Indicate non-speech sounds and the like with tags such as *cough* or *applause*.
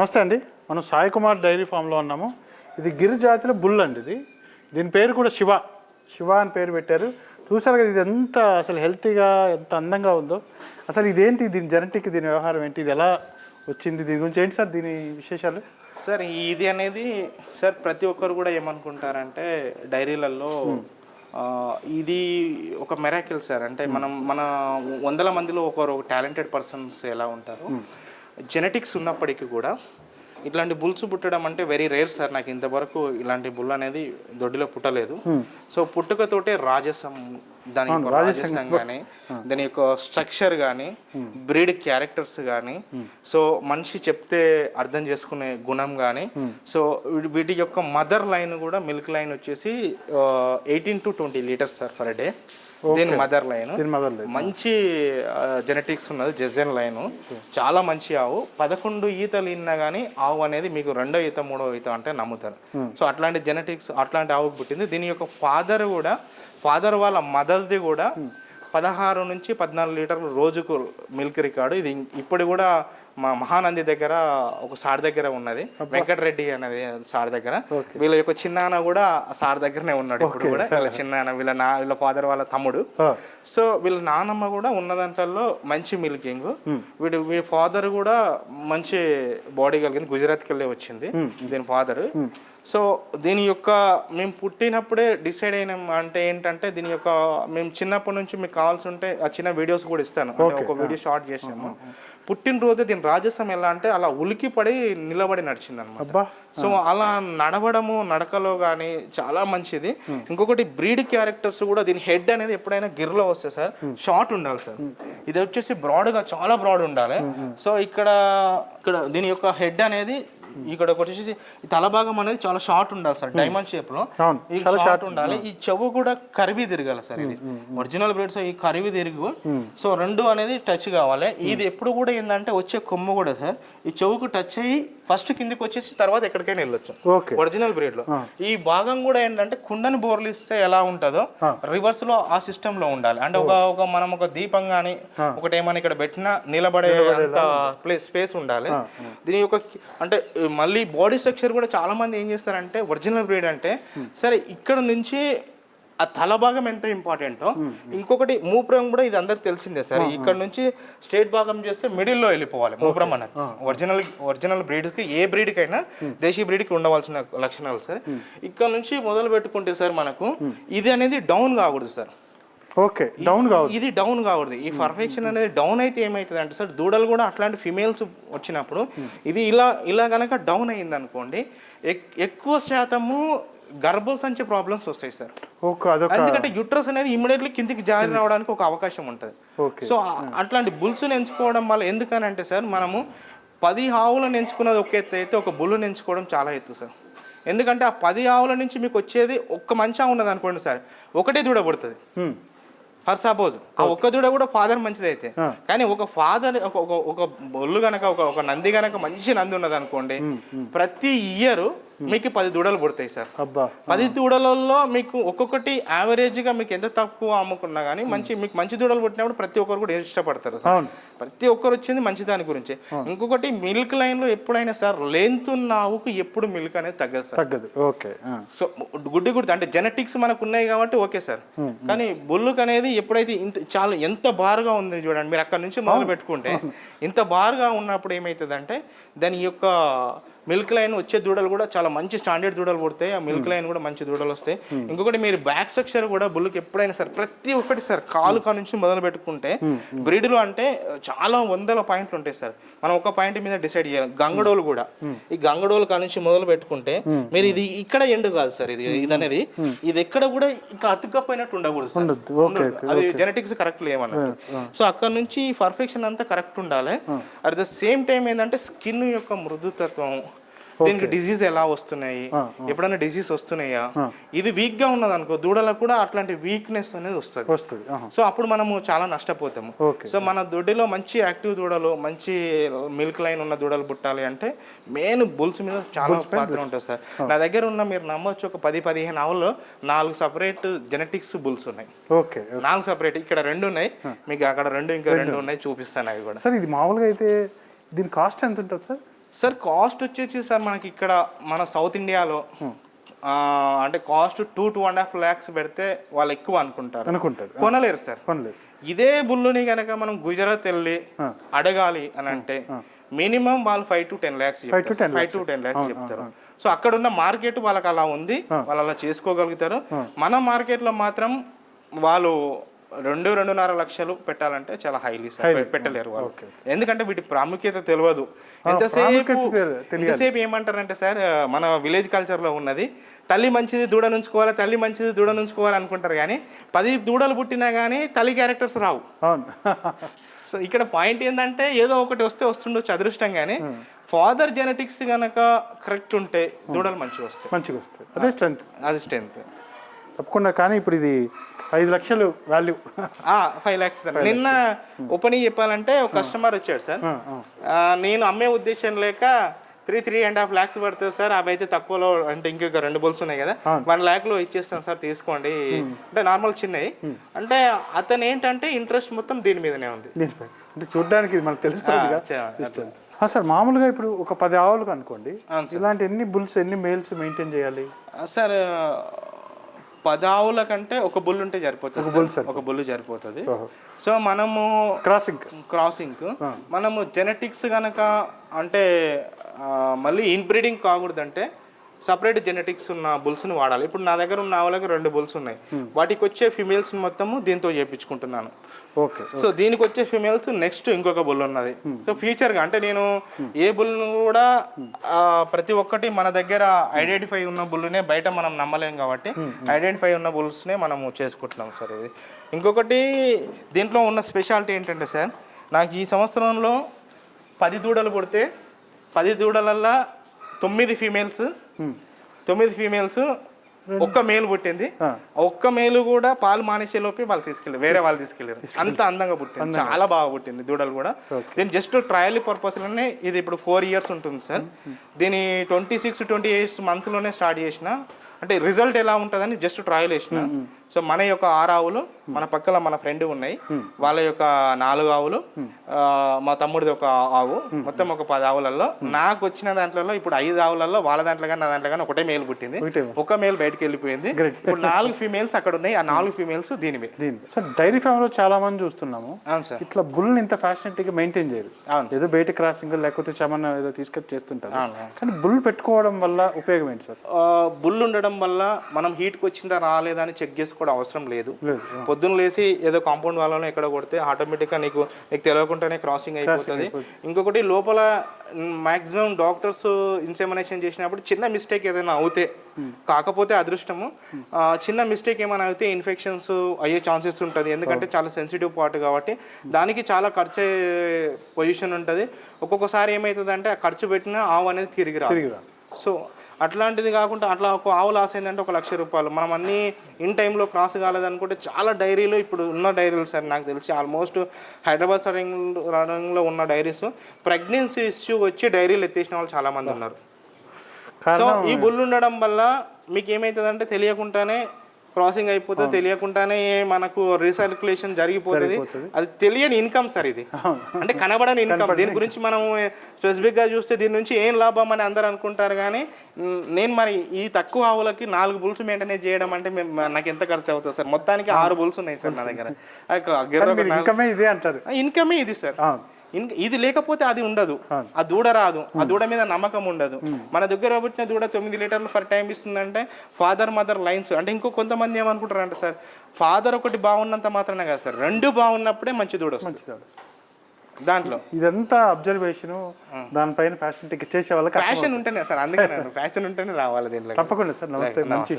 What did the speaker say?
నమస్తే అండి. మనం సాయి కుమార్ డైరీ ఫామ్లో ఉన్నాము. ఇది గిరి జాతిలో బుల్ అండి ఇది. దీని పేరు కూడా శివ. శివ అని పేరు పెట్టారు. చూసారు కదా ఇది ఎంత అసలు హెల్తీగా ఎంత అందంగా ఉందో. అసలు ఇదేంటి దీని జెనెటిక్ దీని వ్యవహారం ఏంటి? ఇది ఎలా వచ్చింది? దీని గురించి ఏంటి సార్ దీని విశేషాలు? సార్ ఇది అనేది సార్ ప్రతి ఒక్కరు కూడా ఏమనుకుంటారంటే డైరీలలో ఇది ఒక మెరాకిల్ సార్. అంటే మనం మన వందల మందిలో ఒకరు టాలెంటెడ్ పర్సన్స్ ఎలా ఉంటారు? జెనెటిక్స్ ఉన్నప్పటికీ కూడా ఇట్లాంటి బుల్స్ పుట్టడం అంటే వెరీ రేర్ సార్ నాకు ఇంతవరకు ఇలాంటి బుల్ అనేది దొడ్డిలో పుట్టలేదు. సో పుట్టుకతోటే రాజసం దాని యొక్క రాజసం కానీ దాని యొక్క స్ట్రక్చర్ కానీ బ్రీడ్ క్యారెక్టర్స్ కానీ సో మనిషి చెప్తే అర్థం చేసుకునే గుణం కానీ సో వీటి- వీటి యొక్క మదర్ లైన్ కూడా మిల్క్ లైన్ వచ్చేసి eighteen to twenty litres sir per day దీని మదర్ లైన్ మంచి జెనెటిక్స్ ఉన్నది జెజెన్ లైన్ చాలా మంచి ఆవు. పదకొండు ఈతలు ఇన్నా కానీ ఆవు అనేది మీకు రెండో ఈత మూడో ఈత అంటే నమ్ముతారు. సో అట్లాంటి జెనెటిక్స్ అట్లాంటి ఆవుకు పుట్టింది. దీని యొక్క ఫాదర్ కూడా ఫాదర్ వాళ్ళ మదర్స్ది కూడా పదహారు నుంచి పద్నాలుగు లీటర్లు రోజుకు మిల్క్ రికార్డు ఇది ఇప్పుడు కూడా మా మహానంది దగ్గర ఒక సార్ దగ్గర ఉన్నది. వెంకటరెడ్డి అనేది సార్ దగ్గర. వీళ్ళ యొక్క చిన్నాన్న కూడా సార్ దగ్గరనే ఉన్నాడు ఇప్పుడు కూడా. వీళ్ళ చిన్నాన్న వీళ్ళ నా వీళ్ళ ఫాదర్ వాళ్ళ తమ్ముడు. సో వీళ్ళ నానమ్మ కూడా ఉన్న దాంట్లో మంచి మిల్కింగ్ వీడి వీడి ఫాదర్ కూడా మంచి బాడీ కలిగింది. గుజరాత్కి వెళ్ళి వచ్చింది దీని ఫాదర్ సో దీని యొక్క మేము పుట్టినప్పుడే డిసైడ్ అయినాం అంటే ఏంటంటే దీని యొక్క మేము చిన్నప్పటి నుంచి మీకు కావాల్సి ఉంటే ఆ చిన్న వీడియోస్ కూడా ఇస్తాను. ఒక వీడియో షార్ట్ చేసాము పుట్టినరోజు దీని రాజస్థాన్ ఎలా అంటే అలా ఉలికి పడి నిలబడి నడిచింది అనమాట సో అలా నడవడము నడకలో కానీ చాలా మంచిది. ఇంకొకటి బ్రీడ్ క్యారెక్టర్స్ కూడా దీని హెడ్ అనేది ఎప్పుడైనా గిర్లో వస్తే సార్ షార్ట్ ఉండాలి సార్. ఇది వచ్చేసి బ్రాడ్గా చాలా బ్రాడ్ ఉండాలి. సో ఇక్కడ ఇక్కడ దీని యొక్క హెడ్ అనేది ఇక్కడ వచ్చేసి తల భాగం అనేది చాలా షార్ట్ ఉండాలి సార్ డైమండ్ షేప్లో షార్ట్ ఉండాలి. ఈ చెవు కూడా కరివి తిరగాలి సార్ ఇది. ఒరిజినల్ బ్రీడ్స్ ఈ కరివి తిరుగు. సో రెండు అనేది టచ్ కావాలి. ఇది ఎప్పుడు కూడా ఏంటంటే వచ్చే కొమ్ము కూడా సార్. ఈ చెవుకు టచ్ అయ్యి ఫస్ట్ కిందికి వచ్చేసి తర్వాత ఎక్కడికైనా వెళ్ళొచ్చు. ఒరిజినల్ బ్రీడ్లో ఈ భాగం కూడా ఏంటంటే కుండని బోర్లిస్తే ఎలా ఉంటుందో రివర్స్లో ఆ సిస్టమ్లో ఉండాలి. అంటే ఒక ఒక మనం ఒక దీపం కానీ ఒకటి ఏమైనా ఇక్కడ పెట్టినా నిలబడే అంత ప్లేస్ స్పేస్ ఉండాలి. దీని యొక్క అంటే మళ్ళీ బాడీ స్ట్రక్చర్ కూడా చాలా మంది ఏం చేస్తారంటే ఒరిజినల్ బ్రీడ్ అంటే సరే ఇక్కడ నుంచి ఆ తల భాగం ఎంత ఇంపార్టెంటో ఇంకొకటి మూపురం కూడా ఇది అందరికి తెలిసిందే సార్. ఇక్కడ నుంచి స్టేట్ భాగం చేస్తే మిడిల్లో వెళ్ళిపోవాలి మూపురం అనేది ఒరిజినల్ ఒరిజినల్ బ్రీడ్కి ఏ బ్రీడ్కైనా దేశీ బ్రీడ్కి ఉండవలసిన లక్షణాలు సార్. ఇక్కడ నుంచి మొదలు పెట్టుకుంటే సార్ మనకు ఇది అనేది డౌన్ కాకూడదు సార్. ఓకే డౌన్ కావచ్చు ఇది డౌన్ కాకూడదు ఈ పర్ఫెక్షన్ అనేది డౌన్ అయితే ఏమవుతుంది అంటే సార్ దూడలు కూడా అట్లాంటి ఫిమేల్స్ వచ్చినప్పుడు ఇది ఇలా ఇలా కనుక డౌన్ అయింది అనుకోండి ఎక్- ఎక్కువ శాతము గర్భసంచి ప్రాబ్లమ్స్ వస్తాయి సార్. ఎందుకంటే యుట్రస్ అనేది ఇమ్మీడియట్లీ కిందికి జారి రావడానికి ఒక అవకాశం ఉంటుంది. ఓకే. సో అట్లాంటి బుల్స్ని ఎంచుకోవడం వల్ల ఎందుకనంటే సార్ మనము పది ఆవులను ఎంచుకున్నది ఒక ఎత్తు అయితే ఒక బుల్లుని ఎంచుకోవడం చాలా ఎత్తు సార్. ఎందుకంటే ఆ పది ఆవుల నుంచి మీకు వచ్చేది ఒక్క మంచి ఆవు ఉన్నది అనుకోండి సార్ ఒకటే దూడ పుడుతుంది. Hmm. ఫర్ సపోజ్ ఆ ఒక్క దూడ కూడా ఫాదర్ మంచిది అయితే కానీ ఒక ఫాదర్ ఒక ఒక ఒక బొల్లు గనక ఒక ఒక నంది గనక మంచి నంది ఉన్నది అనుకోండి ప్రతి ఇయర్ మీకు పది దూడలు పుడతాయి సార్. పది దూడలలో మీకు ఒక్కొక్కటి యావరేజ్గా మీకు ఎంత తక్కువ అమ్ముకున్నా కానీ మంచి మీకు మంచి దూడలు పుట్టినప్పుడు ప్రతి ఒక్కరు కూడా ఇష్టపడతారు ప్రతి ఒక్కరు వచ్చింది మంచి దాని గురించి ఇంకొకటి మిల్క్ లైన్లో ఎప్పుడైనా సార్ లెంత్ ఆవుకు ఎప్పుడు మిల్క్ అనేది తగ్గదు సార్. తగ్గదు. ఓకే. సో గుడ్డి గుర్తు అంటే జెనెటిక్స్ మనకు ఉన్నాయి కాబట్టి ఓకే సార్. కానీ బొల్లుకు అనేది ఎప్పుడైతే ఇంత చాలా ఎంత బారుగా ఉంది చూడండి మీరు అక్కడ నుంచి మొదలు పెట్టుకుంటే ఇంత బారుగా ఉన్నప్పుడు ఏమవుతుందంటే దాని యొక్క మిల్క్ లైన్ వచ్చే దూడలు కూడా చాలా మంచి స్టాండర్డ్ దూడలు పుడతాయి ఆ మిల్క్ లైన్ కూడా మంచి దూడలు వస్తాయి. ఇంకొకటి మీరు బ్యాక్ స్ట్రక్చర్ కూడా బుల్లుకి ఎప్పుడైనా సార్ ప్రతి ఒక్కటి సార్ కాలు కా నుంచి మొదలు పెట్టుకుంటే బ్రీడ్లో అంటే చాలా వందల పాయింట్లు ఉంటాయి సార్. మనం ఒక పాయింట్ మీద డిసైడ్ చేయాలి. గంగడోలు కూడా. ఈ గంగడోలు కా నుంచి మొదలు పెట్టుకుంటే మీరు ఇది ఇక్కడ ఎండు కాదు సార్ ఇది ఇది అనేది ఇది ఎక్కడ కూడా ఇట్లా అతుక్కపోయినట్టు ఉండకూడదు. అది జెనెటిక్స్ కరెక్ట్ లేమన్నట్టు సో అక్కడ నుంచి పర్ఫెక్షన్ అంతా కరెక్ట్ ఉండాలి. అట్ ద సేమ్ టైం ఏంటంటే స్కిన్ యొక్క మృదుతత్వం దీనికి డిసీజ్ ఎలా వస్తున్నాయి? ఎప్పుడైనా డిసీజ్ వస్తున్నాయా? ఇది వీక్గా ఉన్నది అనుకో దూడలకు కూడా అట్లాంటి వీక్నెస్ అనేది వస్తుంది. వస్తుంది. సో అప్పుడు మనము చాలా నష్టపోతాము. సో మన దొడ్డిలో మంచి యాక్టివ్ దూడలు మంచి మిల్క్ లైన్ ఉన్న దూడలు పుట్టాలి అంటే మెయిన్ బుల్స్ మీద చాలా పాత్ర ఉంటుంది సార్. నా దగ్గర ఉన్న మీరు నమ్మొచ్చు ఒక పది పదిహేను ఆవుల్లో నాలుగు సపరేట్ జెనెటిక్స్ బుల్స్ ఉన్నాయి. ఓకే నాలుగు సపరేట్ ఇక్కడ రెండు ఉన్నాయి. మీకు అక్కడ రెండు ఇంకా రెండు. ఉన్నాయి చూపిస్తాను అవి కూడా. సార్ ఇది మామూలుగా అయితే దీని కాస్ట్ ఎంత ఉంటుంది సార్? సార్ కాస్ట్ వచ్చేసి సార్ మనకి ఇక్కడ మన సౌత్ ఇండియాలో ఆ, అంటే cost two two and half lakhs పెడితే వాళ్ళు ఎక్కువ అనుకుంటారు. అనుకుంటారు. కొనలేరు సార్. కొనలేదు ఇదే బుల్లుని కనుక మనం గుజరాత్ వెళ్ళి అడగాలి అని అంటే మినిమం వాళ్ళు five to ten lakhs Five to 10 five to ten lakhs చెప్తారు. సో అక్కడ ఉన్న మార్కెట్ వాళ్ళకి అలా ఉంది. వాళ్ళు అలా చేసుకోగలుగుతారు. మన మార్కెట్లో మాత్రం వాళ్ళు రెండు రెండున్నర లక్షలు పెట్టాలంటే చాలా హైలీ పెట్టలేరు వాళ్ళు. ఎందుకంటే వీటి ప్రాముఖ్యత తెలియదు. ఎంతసేపు ఎంతసేపు ఏమంటారంటే సార్ మన విలేజ్ కల్చర్లో ఉన్నది తల్లి మంచిది దూడ నుంచుకోవాలి తల్లి మంచిది దూడ నుంచుకోవాలి అనుకుంటారు కానీ పది దూడలు పుట్టినా కానీ తల్లి క్యారెక్టర్స్ రావు. సో *laughs* ఇక్కడ పాయింట్ ఏంటంటే ఏదో ఒకటి వస్తే వస్తుండొచ్చు అదృష్టం కానీ ఫాదర్ జెనెటిక్స్ గనక కరెక్ట్ ఉంటే దూడలు మంచిగా వస్తాయి. మంచిగా వస్తుంది అదే స్ట్రెంత్ అది స్ట్రెంత్ తప్పకుండా కానీ ఇప్పుడు ఇది ఐదు లక్షలు వాల్యూ ఫైవ్ ల్యాక్స్ సార్. నిన్న ఓపెనింగ్ చెప్పాలంటే ఒక కస్టమర్ వచ్చాడు సార్. నేను అమ్మే ఉద్దేశం లేక three three and half lakhs పడుతుంది సార్. అవి అయితే తక్కువలో అంటే ఇంకొక రెండు బుల్స్ ఉన్నాయి కదా. వన్ ల్యాక్లో ఇచ్చేస్తాను సార్ తీసుకోండి. అంటే నార్మల్ చిన్నవి. అంటే అతను ఏంటంటే ఇంట్రెస్ట్ మొత్తం దీని మీదనే ఉంది. అంటే చూడడానికి ఇది మనకు తెలుస్తుంది సార్ మామూలుగా ఇప్పుడు ఒక పది ఆవులు అనుకోండి. ఇలాంటి ఎన్ని బుల్స్ ఎన్ని మేల్స్ మెయింటైన్ చేయాలి? సార్ పదావుల కంటే ఒక బుల్ ఉంటే సరిపోతుంది సార్. ఒక బుల్ సరిపోతుంది. సో మనము క్రాసింగ్ క్రాసింగ్ మనము జెనెటిక్స్ కనుక అంటే మళ్ళీ ఇన్బ్రీడింగ్ కాకూడదంటే సపరేట్ జెనెటిక్స్ ఉన్న బుల్స్ని వాడాలి. ఇప్పుడు నా దగ్గర ఉన్న ఆవులకి రెండు బుల్స్ ఉన్నాయి. వాటికి వచ్చే ఫిమేల్స్ మొత్తము దీంతో చేపించుకుంటున్నాను. ఓకే సో దీనికి వచ్చే ఫిమేల్స్ నెక్స్ట్ ఇంకొక బుల్ ఉన్నది. సో ఫ్యూచర్గా అంటే నేను ఏ బుల్ కూడా ప్రతి ఒక్కటి మన దగ్గర ఐడెంటిఫై ఉన్న బుల్నే బయట మనం నమ్మలేం కాబట్టి ఐడెంటిఫై ఉన్న బుల్స్నే మనము చేసుకుంటున్నాం సార్ ఇది. ఇంకొకటి దీంట్లో ఉన్న స్పెషాలిటీ ఏంటంటే సార్ నాకు ఈ సంవత్సరంలో పది దూడలు పుడితే పది దూడలల్లా తొమ్మిది ఫీమేల్స్ తొమ్మిది ఫీమేల్స్ ఒక్క మేలు పుట్టింది. ఒక్క మేలు కూడా పాలు మానేసే లోపే వాళ్ళు తీసుకెళ్ళారు వేరే వాళ్ళు తీసుకెళ్ళారు. అంత అందంగా పుట్టింది. చాలా బాగా పుట్టింది దూడలు కూడా. దీని జస్ట్ ట్రయల్ పర్పస్లోనే ఇది ఇప్పుడు ఫోర్ ఇయర్స్ ఉంటుంది సార్. దీని ట్వంటీ సిక్స్ ట్వంటీ ఎయిట్ మంత్స్లోనే స్టార్ట్ చేసిన అంటే రిజల్ట్ ఎలా ఉంటుందని జస్ట్ ట్రయల్ వేసిన సో మన యొక్క ఆరు ఆవులు మన పక్కల మన ఫ్రెండ్ ఉన్నాయి. వాళ్ళ యొక్క నాలుగు ఆవులు మా తమ్ముడిది ఒక ఆవు. మొత్తం ఒక పది ఆవులలో నాకు వచ్చిన దాంట్లో ఇప్పుడు ఐదు ఆవులలో వాళ్ళ దాంట్లో కానీ నా దాంట్లో కానీ ఒకటే మేలు పుట్టింది. ఒక మేల్ బయటకు వెళ్ళిపోయింది. ఇప్పుడు నాలుగు ఫీమేల్స్ అక్కడ ఉన్నాయి. ఆ నాలుగు ఫీమేల్స్ దీనివి. దీని సార్ డైరీ ఫామ్లో చాలా మంది చూస్తున్నాము. అవును సార్. ఇట్లా బుల్ని ఇంత ఫ్యాషనేట్గా మెయింటైన్ చేయరు. ఏదో బయట క్రాసింగ్ లేకపోతే చమన్ ఏదో తీసుకొచ్చి చేస్తుంటారు. కానీ బుల్ పెట్టుకోవడం వల్ల ఉపయోగం ఏంటి సార్? బుల్ ఉండడం వల్ల మనం హీట్కి వచ్చిందా రాలేదా అని చెక్ చేసుకోవడం అవసరం లేదు. పొద్దున్న లేసి ఏదో కాంపౌండ్ వాళ్ళలో ఎక్కడ కొడితే ఆటోమేటిక్గా నీకు నీకు తెలియకుండానే క్రాసింగ్ అయిపోతుంది. ఇంకొకటి లోపల మాక్సిమం డాక్టర్స్ ఇన్సెమినేషన్ చేసినప్పుడు చిన్న మిస్టేక్ ఏదైనా అవుతే కాకపోతే అదృష్టము. చిన్న మిస్టేక్ ఏమైనా అయితే ఇన్ఫెక్షన్స్ అయ్యే ఛాన్సెస్ ఉంటుంది. ఎందుకంటే చాలా సెన్సిటివ్ పార్ట్ కాబట్టి దానికి చాలా ఖర్చు పొజిషన్ ఉంటుంది. ఒక్కొక్కసారి ఏమవుతుంది అంటే ఆ ఖర్చు పెట్టిన ఆవు అనేది తిరిగి రాదు. సో అట్లాంటిది కాకుండా అట్లా ఒక ఆవు లాస్ అయిందంటే ఒక లక్ష రూపాయలు. మనం అన్ని ఇన్ టైంలో క్రాస్ కాలేదనుకుంటే చాలా డైరీలు ఇప్పుడు ఉన్న డైరీలు సార్ నాకు తెలిసి. ఆల్మోస్ట్ హైదరాబాద్ సరౌండింగ్ రన్నింగ్లో ఉన్న డైరీస్ ప్రెగ్నెన్సీ ఇష్యూ వచ్చి డైరీలు ఎత్తేసిన వాళ్ళు చాలా మంది ఉన్నారు. సో ఈ బుల్ ఉండడం వల్ల మీకు ఏమవుతుందంటే తెలియకుండానే క్రాసింగ్ అయిపోతుంది తెలియకుండానే మనకు రీసర్క్యులేషన్ జరిగిపోతుంది. అది తెలియని ఇన్కమ్ సార్ ఇది. అంటే కనబడని ఇన్కమ్ దీని గురించి మనం స్పెసిఫిక్గా చూస్తే దీని నుంచి ఏం లాభం అని అందరు అనుకుంటారు కానీ నేను మరి ఈ తక్కువ ఆవులకి నాలుగు బుల్స్ మెయింటైన్ చేయడం అంటే నాకు ఎంత ఖర్చు అవుతుంది సార్ మొత్తానికి ఆరు బుల్స్ ఉన్నాయి సార్ నా దగ్గర. ఇన్కమే ఇదే అంటారు. ఇన్కమే ఇది సార్ ఇది లేకపోతే అది ఉండదు. ఆ దూడ రాదు. ఆ దూడ మీద నమ్మకం ఉండదు. మన దగ్గర పుట్టిన దూడ తొమ్మిది లీటర్లు ఫర్ టైం ఇస్తుందంటే ఫాదర్ మదర్ లైన్స్ అంటే ఇంకో కొంతమంది ఏమనుకుంటారు అంటే సార్ ఫాదర్ ఒకటి బాగున్నంత మాత్రమే కాదు సార్ రెండు బాగున్నప్పుడే మంచి దూడ వస్తుంది. దాంట్లో. ఇదంతా అబ్జర్వేషన్ దానిపైన ఫ్యాషన్ టికెట్ చేసే వాళ్ళకి ఫ్యాషన్ ఉంటేనే సార్ అందుకే ఫ్యాషన్ ఉంటేనే రావాలి దీంట్లో. తప్పకుండా సార్ నమస్తే మంచి